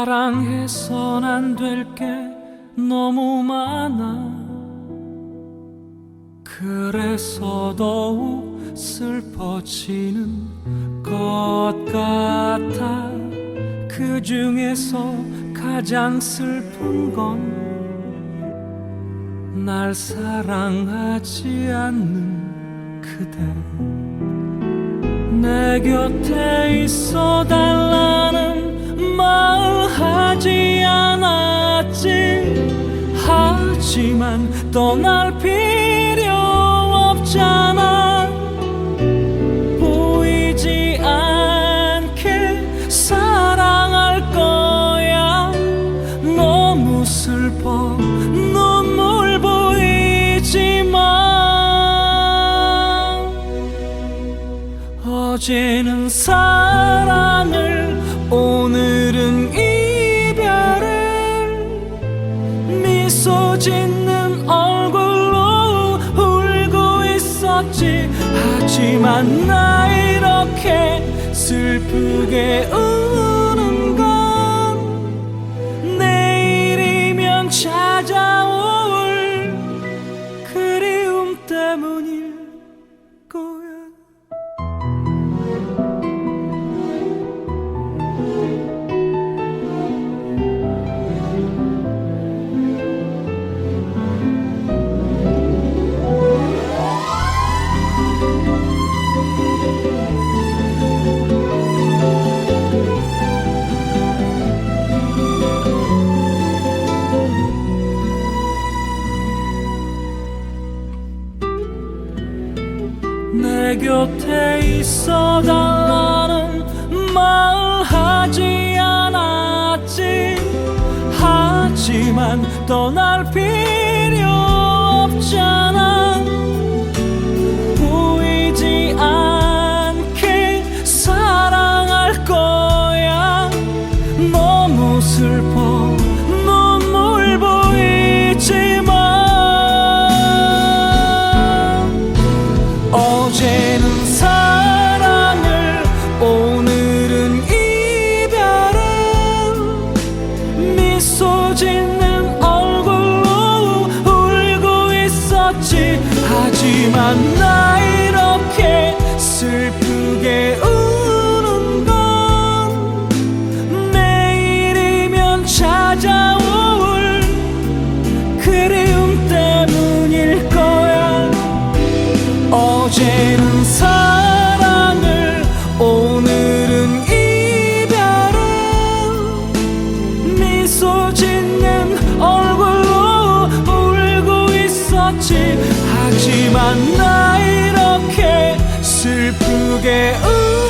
사랑해선 안 될 게 너무 많아. 그래서 더욱 슬퍼지는 것 같아. 그 중에서 가장 슬픈 건 날 사랑하지 않는 그대. 내 곁에 있어 달라는 말 하지 않았지. 하지만 떠날 필요 없잖아. 보이지 않게 사랑할 거야. 너무 슬퍼 눈물 보이지만 어제는 사랑을 짓는 얼굴로 울고 있었지. 하지만 나 이렇게 슬프게 우는 건 내일이면 찾아올 내 곁에 있어 달라는 말 하지 않았지. 하지만 떠날 필요 없잖아. 보이지 않게 사랑할 거야. 너무 슬퍼 사랑을 오늘은 이별을 미소 짓는 얼굴로 울고 있었지. 하지만 나이 있었지. 하지만 나 이렇게 슬프게 울